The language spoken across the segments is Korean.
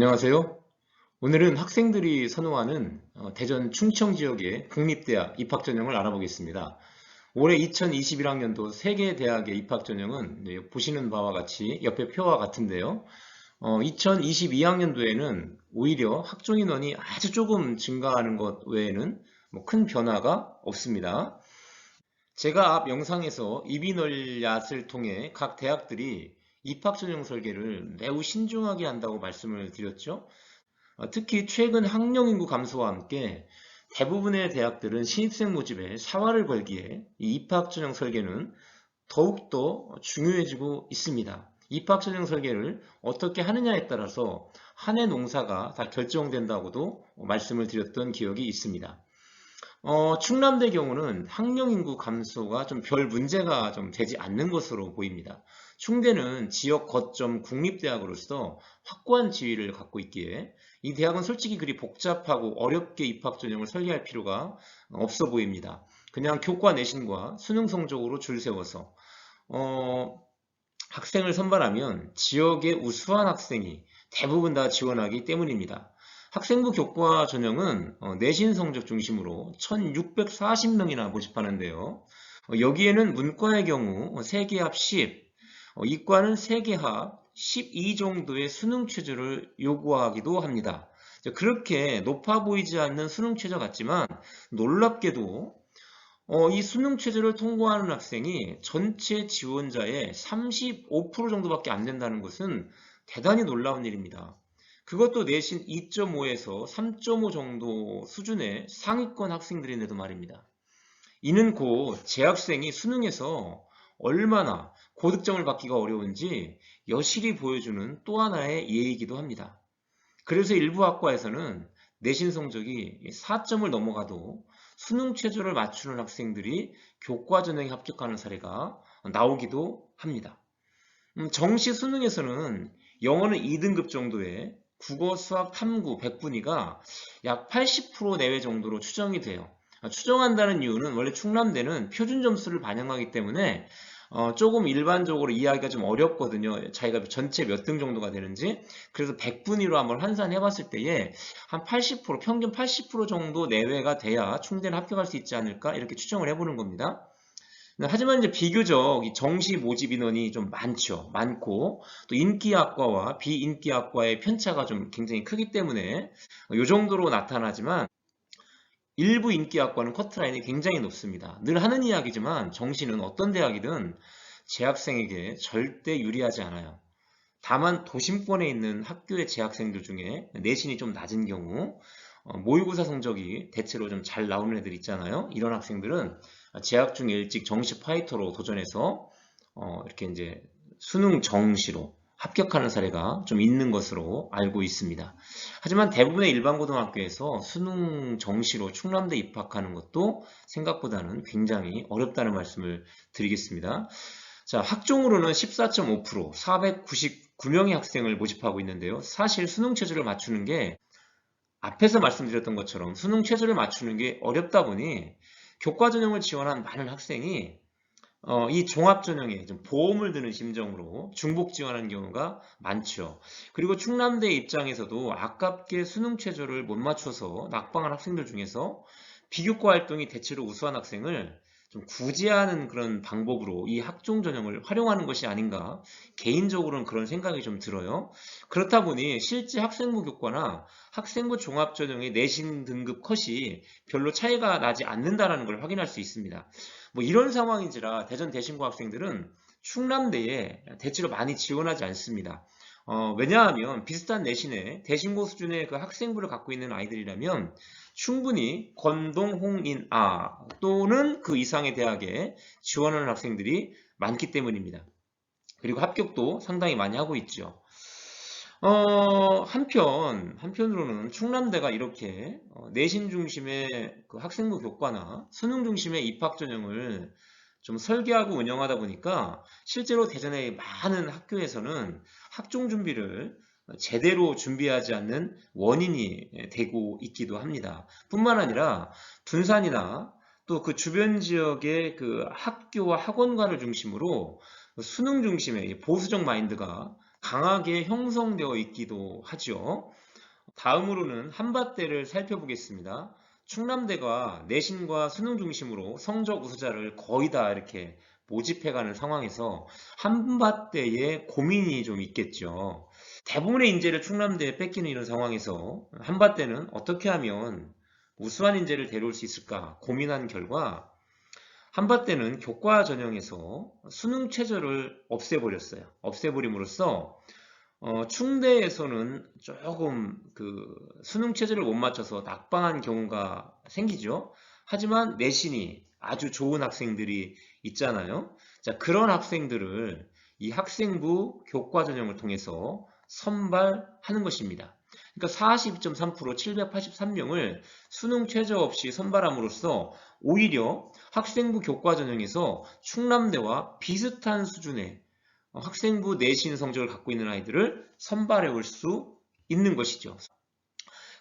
안녕하세요. 오늘은 학생들이 선호하는 어, 대전 충청 지역의 국립대학 입학 전형을 알아보겠습니다. 올해 2021학년도 세개 대학의 입학 전형은 네, 보시는 바와 같이 옆에 표와 같은데요. 2022학년도에는 어, 오히려 학종 인원이 아주 조금 증가하는 것 외에는 뭐큰 변화가 없습니다. 제가 앞 영상에서 이비널 얏을 통해 각 대학들이 입학 전형 설계를 매우 신중하게 한다고 말씀을 드렸죠. 어, 특히 최근 학령 인구 감소와 함께 대부분의 대학들은 신입생 모집에 사활을 걸기에 이 입학 전형 설계는 더욱더 중요해지고 있습니다. 입학 전형 설계를 어떻게 하느냐에 따라서 한 해 농사가 다 결정된다고도 말씀을 드렸던 기억이 있습니다. 어, 충남대 경우는 학령 인구 감소가 좀 별 문제가 좀 되지 않는 것으로 보입니다. 충대는 지역 거점 국립대학으로서 확고한 지위를 갖고 있기에 이 대학은 솔직히 그리 복잡하고 어렵게 입학 전형을 설계할 필요가 없어 보입니다. 그냥 교과 내신과 수능 성적으로 줄 세워서 어, 학생을 선발하면 지역의 우수한 학생이 대부분 다 지원하기 때문입니다. 학생부 교과 전형은 어, 내신 성적 중심으로 1640명이나 모집하는데요. 어, 여기에는 문과의 경우 세계합 10, 어, 이과는 세계합 12 정도의 수능 최저를 요구하기도 합니다. 그렇게 높아 보이지 않는 수능 최저 같지만 놀랍게도 이 수능 최저를 통과하는 학생이 전체 지원자의 35% 정도밖에 안 된다는 것은 대단히 놀라운 일입니다. 그것도 내신 2.5에서 3.5 정도 수준의 상위권 학생들인데도 말입니다. 이는 곧 재학생이 수능에서 얼마나 고득점을 받기가 어려운지 여실히 보여주는 또 하나의 예이기도 합니다. 그래서 일부 학과에서는 내신 성적이 4점을 넘어가도 수능 최저를 맞추는 학생들이 교과 전형에 합격하는 사례가 나오기도 합니다. 음, 정시 수능에서는 영어는 2등급 정도의 국어, 수학, 탐구, 백분위가 약 80% 내외 정도로 추정이 돼요. 추정한다는 이유는 원래 충남대는 표준 점수를 반영하기 때문에 어, 조금 일반적으로 이해하기가 좀 어렵거든요. 자기가 전체 몇 등 정도가 되는지. 그래서 100분위로 한번 환산해 봤을 때에 한 80%, 평균 80% 정도 내외가 돼야 충대를 합격할 수 있지 않을까 이렇게 추정을 해보는 겁니다. 하지만 이제 비교적 정시 모집 인원이 좀 많죠. 많고 또 인기 학과와 비인기 학과의 편차가 좀 굉장히 크기 때문에 이 정도로 나타나지만 일부 인기학과는 커트라인이 굉장히 높습니다. 늘 하는 이야기지만 정시는 어떤 대학이든 재학생에게 절대 유리하지 않아요. 다만 도심권에 있는 학교의 재학생들 중에 내신이 좀 낮은 경우 어, 모의고사 성적이 대체로 좀 잘 나오는 애들 있잖아요. 이런 학생들은 재학 중에 일찍 정시 파이터로 도전해서 어, 이렇게 이제 수능 정시로 합격하는 사례가 좀 있는 것으로 알고 있습니다. 하지만 대부분의 일반 고등학교에서 수능 정시로 충남대 입학하는 것도 생각보다는 굉장히 어렵다는 말씀을 드리겠습니다. 자, 학종으로는 14.5% 499명의 학생을 모집하고 있는데요. 사실 수능 체제를 맞추는 게 앞에서 말씀드렸던 것처럼 수능 체제를 맞추는 게 어렵다 보니 교과 전형을 지원한 많은 학생이 어, 이 종합 전형에 좀 보험을 드는 심정으로 중복 지원하는 경우가 많죠. 그리고 충남대 입장에서도 아깝게 수능 최저를 못 맞춰서 낙방한 학생들 중에서 비교과 활동이 대체로 우수한 학생을 좀 구제하는 그런 방법으로 이 학종 전형을 활용하는 것이 아닌가 개인적으로는 그런 생각이 좀 들어요. 그렇다 보니 실제 학생부 교과나 학생부 종합 전형의 내신 등급 컷이 별로 차이가 나지 않는다는 걸 확인할 수 있습니다. 뭐 이런 상황인지라 대전 대신고 학생들은 충남대에 대체로 많이 지원하지 않습니다. 어, 왜냐하면 비슷한 내신에 대신고 수준의 그 학생부를 갖고 있는 아이들이라면 충분히 건동, 홍인, 아 또는 그 이상의 대학에 지원하는 학생들이 많기 때문입니다. 그리고 합격도 상당히 많이 하고 있죠. 어, 한편, 한편으로는 충남대가 이렇게 어, 내신 중심의 그 학생부 교과나 수능 중심의 입학 전형을 좀 설계하고 운영하다 보니까 실제로 대전의 많은 학교에서는 학종 준비를 제대로 준비하지 않는 원인이 되고 있기도 합니다. 뿐만 아니라 분산이나 또 그 주변 지역의 그 학교와 학원가를 중심으로 수능 중심의 보수적 마인드가 강하게 형성되어 있기도 하죠. 다음으로는 한밭대를 살펴보겠습니다. 충남대가 내신과 수능 중심으로 성적 우수자를 거의 다 이렇게 모집해가는 상황에서 한밭대에 고민이 좀 있겠죠. 대부분의 인재를 충남대에 뺏기는 이런 상황에서 한밭대는 어떻게 하면 우수한 인재를 데려올 수 있을까 고민한 결과 한밭대는 교과 전형에서 수능 최저를 없애버렸어요. 없애버림으로써 어, 충대에서는 조금 그 수능 체제를 못 맞춰서 낙방한 경우가 생기죠. 하지만 내신이 아주 좋은 학생들이 있잖아요. 자, 그런 학생들을 이 학생부 교과 전형을 통해서 선발하는 것입니다. 그러니까 42.3% 783명을 수능 최저 없이 선발함으로써 오히려 학생부 교과 전형에서 충남대와 비슷한 수준의 학생부 내신 성적을 갖고 있는 아이들을 선발해 올 수 있는 것이죠.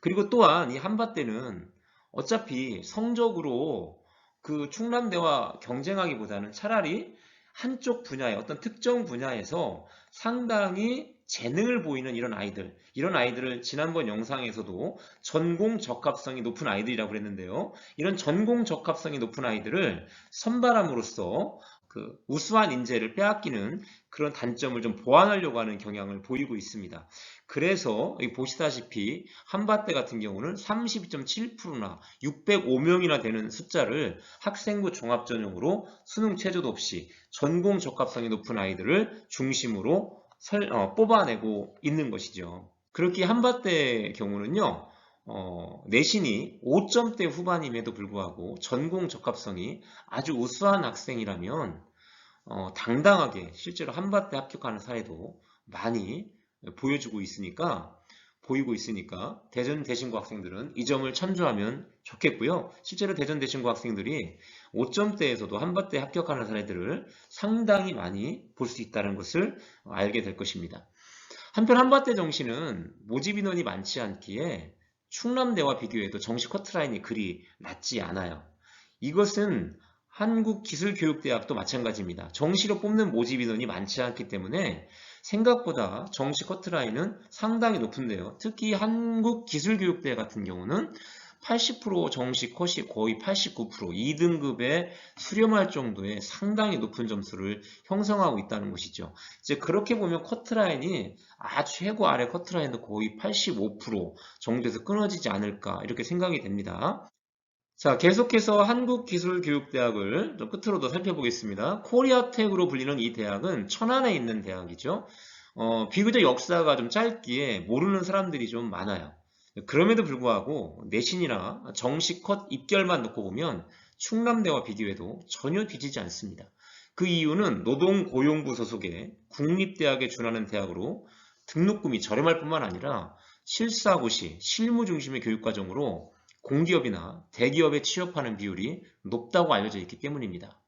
그리고 또한 이 한밭대는 어차피 성적으로 그 충남대와 경쟁하기보다는 차라리 한쪽 분야의 어떤 특정 분야에서 상당히 재능을 보이는 이런 아이들, 이런 아이들을 지난번 영상에서도 전공 적합성이 높은 아이들이라고 그랬는데요. 이런 전공 적합성이 높은 아이들을 선발함으로써 그 우수한 인재를 빼앗기는 그런 단점을 좀 보완하려고 하는 경향을 보이고 있습니다. 그래서 보시다시피 한밭대 같은 경우는 32.7%나 605명이나 되는 숫자를 학생부 종합전형으로 수능 최저도 없이 전공 적합성이 높은 아이들을 중심으로 설, 어, 뽑아내고 있는 것이죠. 그렇게 한밭대 경우는요. 어, 내신이 5점대 후반임에도 불구하고 전공 적합성이 아주 우수한 학생이라면 어, 당당하게 실제로 한밭대 합격하는 사례도 많이 보여주고 있으니까 보이고 있으니까 대전 대신고 학생들은 이 점을 참조하면 좋겠고요. 실제로 대전 대신고 학생들이 5점대에서도 한밭대 합격하는 사례들을 상당히 많이 볼 수 있다는 것을 알게 될 것입니다. 한편 한밭대 정시는 모집 인원이 많지 않기에 충남대와 비교해도 정시 커트라인이 그리 낮지 않아요. 이것은 한국기술교육대학도 마찬가지입니다. 정시로 뽑는 모집 인원이 많지 않기 때문에 생각보다 정시 커트라인은 상당히 높은데요. 특히 한국기술교육대 같은 경우는 80% 정시 컷이 거의 89% 2등급에 수렴할 정도의 상당히 높은 점수를 형성하고 있다는 것이죠. 이제 그렇게 보면 커트라인이 아주 최고 아래 커트라인도 거의 85% 정도에서 끊어지지 않을까 이렇게 생각이 됩니다. 자, 계속해서 한국기술교육대학을 좀 끝으로 더 살펴보겠습니다. 코리아텍으로 불리는 이 대학은 천안에 있는 대학이죠. 어, 비교적 역사가 좀 짧기에 모르는 사람들이 좀 많아요. 그럼에도 불구하고 내신이나 정시 컷 입결만 놓고 보면 충남대와 비교해도 전혀 뒤지지 않습니다. 그 이유는 노동고용부 소속의 국립대학에 준하는 대학으로 등록금이 저렴할 뿐만 아니라 실사고시, 실무 중심의 교육과정으로 공기업이나 대기업에 취업하는 비율이 높다고 알려져 있기 때문입니다.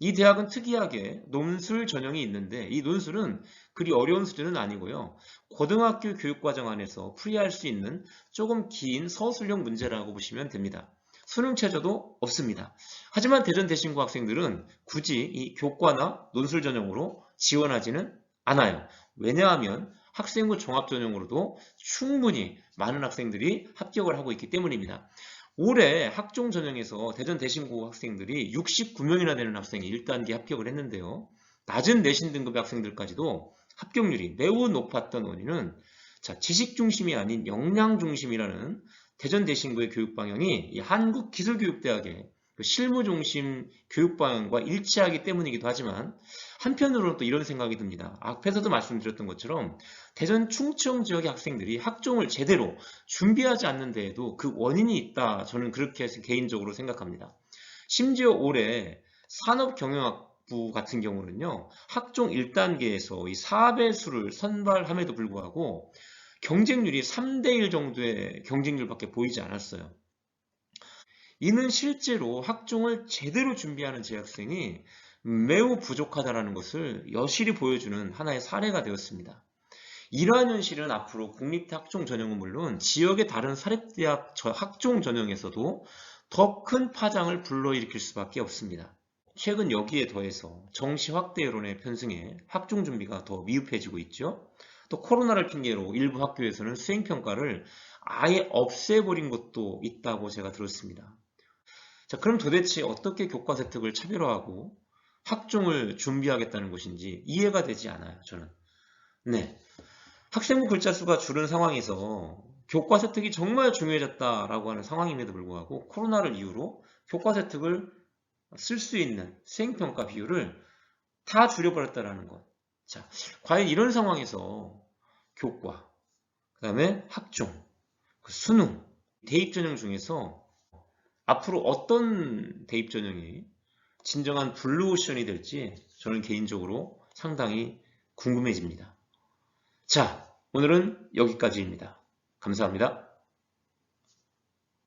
이 대학은 특이하게 논술 전형이 있는데 이 논술은 그리 어려운 수준은 아니고요. 고등학교 교육과정 안에서 풀이할 수 있는 조금 긴 서술형 문제라고 보시면 됩니다. 수능 최저도 없습니다. 하지만 대전 대신고 학생들은 굳이 이 교과나 논술 전형으로 지원하지는 않아요. 왜냐하면 학생부 종합전형으로도 충분히 많은 학생들이 합격을 하고 있기 때문입니다. 올해 학종 전형에서 대전 대신고 학생들이 69명이나 되는 학생이 1단계 합격을 했는데요. 낮은 내신 등급의 학생들까지도 합격률이 매우 높았던 원인은 자, 지식 중심이 아닌 역량 중심이라는 대전 대신고의 교육 방향이 한국기술교육대학의 그 실무 중심 교육 방향과 일치하기 때문이기도 하지만 한편으로는 또 이런 생각이 듭니다. 앞에서도 말씀드렸던 것처럼 대전 충청 지역의 학생들이 학종을 제대로 준비하지 않는 데에도 그 원인이 있다. 저는 그렇게 개인적으로 생각합니다. 심지어 올해 산업경영학부 같은 경우는요. 학종 1단계에서 이 4배수를 선발함에도 불구하고 경쟁률이 3대1 정도의 경쟁률밖에 보이지 않았어요. 이는 실제로 학종을 제대로 준비하는 재학생이 매우 부족하다는 것을 여실히 보여주는 하나의 사례가 되었습니다. 이러한 현실은 앞으로 국립대 학종 전형은 물론 지역의 다른 사립대학 학종 전형에서도 더 큰 파장을 불러일으킬 수밖에 없습니다. 최근 여기에 더해서 정시 확대 여론의 편승에 학종 준비가 더 미흡해지고 있죠. 또 코로나를 핑계로 일부 학교에서는 수행평가를 아예 없애버린 것도 있다고 제가 들었습니다. 자, 그럼 도대체 어떻게 교과 세특을 차별화하고 학종을 준비하겠다는 것인지 이해가 되지 않아요, 저는. 네. 학생부 글자 수가 줄은 상황에서 교과 세특이 정말 중요해졌다라고 하는 상황임에도 불구하고 코로나를 이유로 교과 세특을 쓸 수 있는 수행평가 비율을 다 줄여버렸다라는 것. 자, 과연 이런 상황에서 교과, 그 다음에 학종, 그 수능, 대입 전형 중에서 앞으로 어떤 대입 전형이 진정한 블루오션이 될지 저는 개인적으로 상당히 궁금해집니다. 자, 오늘은 여기까지입니다. 감사합니다.